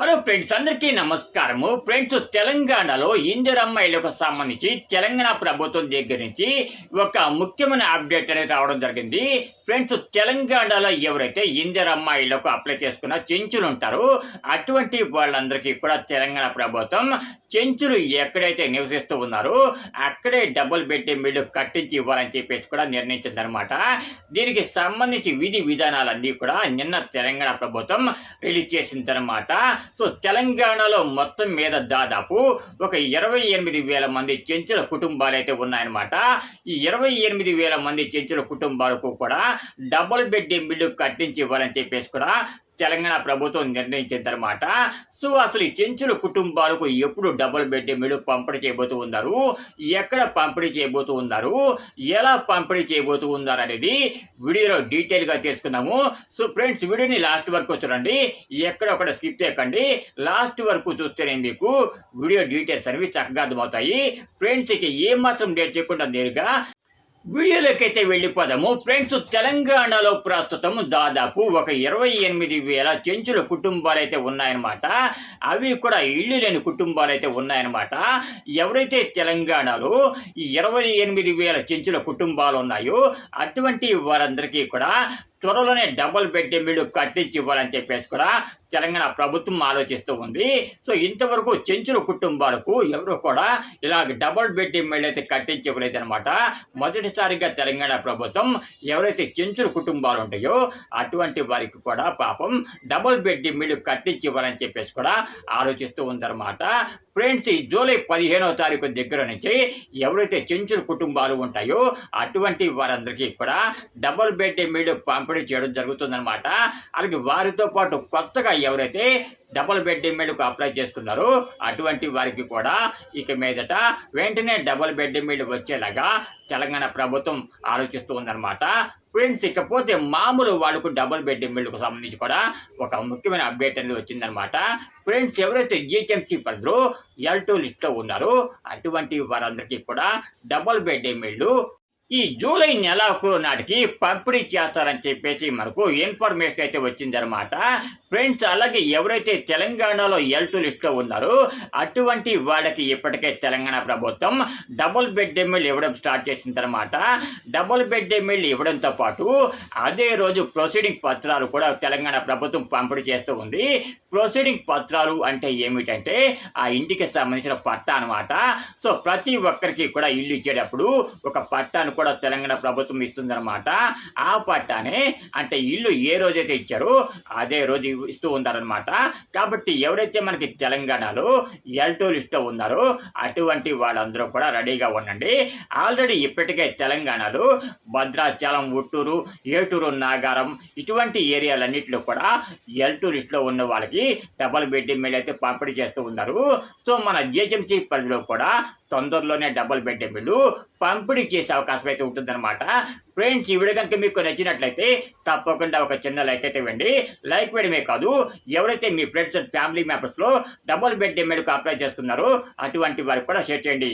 Hello friends అందరికీ నమస్కారము. Friends తెలంగాణలో ఇందిరమ్మాయిలకు సంబంధించి తెలంగాణ ప్రభుత్వం దగ్గర నుంచి ఒక ముఖ్యమైన అప్డేట్ అనేది రావడం జరిగింది. ఫ్రెండ్స్ తెలంగాణలో ఎవరైతే ఇందిరమ్మాయిలకు అప్లై చేసుకున్న చెంచులు ఉంటారో అటువంటి వాళ్ళందరికీ కూడా తెలంగాణ ప్రభుత్వం చెంచులు ఎక్కడైతే నివసిస్తూ ఉన్నారో అక్కడే డబుల్ బెడ్రూమ్ ఇల్లు కట్టించి ఇవ్వాలని చెప్పేసి కూడా నిర్ణయించిందనమాట దీనికి సంబంధించి విధి విధానాలన్నీ కూడా నిన్న తెలంగాణ ప్రభుత్వం రిలీజ్ చేసిందనమాట సో తెలంగాణలో మొత్తం మీద దాదాపు ఒక ఇరవై ఎనిమిది వేల మంది చెంచుల కుటుంబాలు అయితే ఉన్నాయన్నమాట. ఈ ఇరవై ఎనిమిది వేల మంది చెంచుల కుటుంబాలకు కూడా డబుల్ బెడ్ ఇల్లు కట్టించి ఇవ్వాలని చెప్పేసి కూడా తెలంగాణ ప్రభుత్వం నిర్ణయించిందనమాట సో అసలు ఈ చెంచుల కుటుంబాలకు ఎప్పుడు డబుల్ బెడ్ ఇల్లు పంపిణీ చేయబోతూ ఉన్నారు? ఎక్కడ పంపిణీ చేయబోతూ ఉన్నారు? ఎలా పంపిణీ చేయబోతూ ఉన్నారు అనేది వీడియోలో డీటెయిల్గా తెలుసుకుందాము. సో ఫ్రెండ్స్ వీడియోని లాస్ట్ వరకు చూడండి. ఎక్కడ ఒకటి స్కిప్ చేయకండి. లాస్ట్ వరకు చూస్తేనే మీకు వీడియో డీటెయిల్స్ అనేవి చక్కగా అర్థమవుతాయి. ఫ్రెండ్స్ ఇక ఏమాత్రం డేట్ చేయకుండా నేరుగా వీడియోలోకైతే వెళ్ళిపోదాము. ఫ్రెండ్స్ తెలంగాణలో ప్రస్తుతం దాదాపు ఒక ఇరవై ఎనిమిది వేల చెంచుల కుటుంబాలు అయితే ఉన్నాయన్నమాట. అవి కూడా ఇల్లు లేని కుటుంబాలు అయితే ఉన్నాయన్నమాట. ఎవరైతే తెలంగాణలో ఇరవై ఎనిమిది వేల చెంచుల కుటుంబాలు ఉన్నాయో అటువంటి వారందరికీ కూడా త్వరలోనే డబుల్ బెడ్ ఇల్లు కట్టించి ఇవ్వాలని చెప్పేసి కూడా తెలంగాణ ప్రభుత్వం ఆలోచిస్తూ ఉంది. సో ఇంతవరకు చెంచుల కుటుంబాలకు ఎవరు కూడా ఇలా డబుల్ బెడ్ ఇల్లు అయితే కట్టించి ఇవ్వలేదు అనమాట మొదటిసారిగా తెలంగాణ ప్రభుత్వం ఎవరైతే చెంచుల కుటుంబాలు ఉంటాయో అటువంటి వారికి కూడా పాపం డబుల్ బెడ్ ఇల్లు కట్టించి ఇవ్వాలని చెప్పేసి కూడా ఆలోచిస్తూ ఉందన్నమాట. ఫ్రెండ్స్ ఈ జూలై పదిహేనవ తారీఖు దగ్గర నుంచి ఎవరైతే చెంచుల కుటుంబాలు ఉంటాయో అటువంటి వారందరికీ కూడా డబుల్ బెడ్ మీడు పంపిణీ చేయడం జరుగుతుందన్నమాట. అలాగే వారితో పాటు కొత్తగా ఎవరైతే డబుల్ బెడ్ మీడుకు అప్లై చేసుకున్నారో అటువంటి వారికి కూడా ఇక మీదట వెంటనే డబుల్ బెడ్ మీడు వచ్చేలాగా తెలంగాణ ప్రభుత్వం ఆలోచిస్తూ ఉందన్నమాట. ఫ్రెండ్స్ ఇకపోతే మామూలు వాళ్ళకు డబుల్ బెడ్రూమ్ ఇళ్ళకు సంబంధించి కూడా ఒక ముఖ్యమైన అప్డేట్ అనేది వచ్చిందనమాట ఫ్రెండ్స్ ఎవరైతే జిహెచ్ఎంసీ పరిధిలో ఎల్ టూ లిస్ట్లో ఉన్నారో అటువంటి వారందరికీ కూడా డబుల్ బెడ్రూమ్ ఇళ్ళు ఈ జూలై నెలకు నాటికి పంపిణీ చేస్తారని చెప్పేసి మనకు ఇన్ఫర్మేషన్ అయితే వచ్చిందనమాట ఫ్రెండ్స్ అలాగే ఎవరైతే తెలంగాణలో ఎల్ టూ లిస్ట్లో ఉన్నారో అటువంటి వాళ్ళకి ఇప్పటికే తెలంగాణ ప్రభుత్వం డబుల్ బెడ్ ఎమ్మెల్యే ఇవ్వడం స్టార్ట్ చేసిందనమాట డబుల్ బెడ్ ఎమ్మెల్యే ఇవ్వడంతో పాటు అదే రోజు ప్రొసీడింగ్ పత్రాలు కూడా తెలంగాణ ప్రభుత్వం పంపిణీ చేస్తూ ఉంది. ప్రొసీడింగ్ పత్రాలు అంటే ఏమిటంటే ఆ ఇంటికి సంబంధించిన పట్టా అనమాట సో ప్రతి ఒక్కరికి కూడా ఇల్లు ఇచ్చేటప్పుడు ఒక పట్టాను కూడా తెలంగాణ ప్రభుత్వం ఇస్తుందన్నమాట. ఆ పట్టాని అంటే ఇల్లు ఏ రోజైతే ఇచ్చారో అదే రోజు ఇస్తూ ఉన్నారనమాట కాబట్టి ఎవరైతే మనకి తెలంగాణలో ఎల్టో లిస్ట్లో ఉన్నారో అటువంటి వాళ్ళందరూ కూడా రెడీగా ఉండండి. ఆల్రెడీ ఇప్పటికే తెలంగాణలో భద్రాచలం ఉట్టూరు ఏటూరు నాగారం ఇటువంటి ఏరియాలన్నింటిలో కూడా ఎల్ టూ లిస్ట్లో ఉన్న వాళ్ళకి డబల్ బెడ్రూమ్ ఇల్లు అయితే పంపిణీ చేస్తూ ఉన్నారు. సో మన జిహెచ్ఎంసీ పరిధిలో కూడా తొందరలోనే డబల్ బెడ్రూమ్ ఇల్లు పంపిణీ చేసే అవకాశం అయితే ఉంటుందన్నమాట. ఫ్రెండ్స్ ఈ వీడియో కనుక మీకు నచ్చినట్లయితే తప్పకుండా ఒక చిన్న లైక్ అయితే ఇవ్వండి. లైక్ వేయడమే కాదు ఎవరైతే మీ ఫ్రెండ్స్ అండ్ ఫ్యామిలీ మెంబర్స్లో డబుల్ బెడ్ ఇల్లుకు అప్లై చేసుకున్నారో అటువంటి వారికి కూడా షేర్ చేయండి.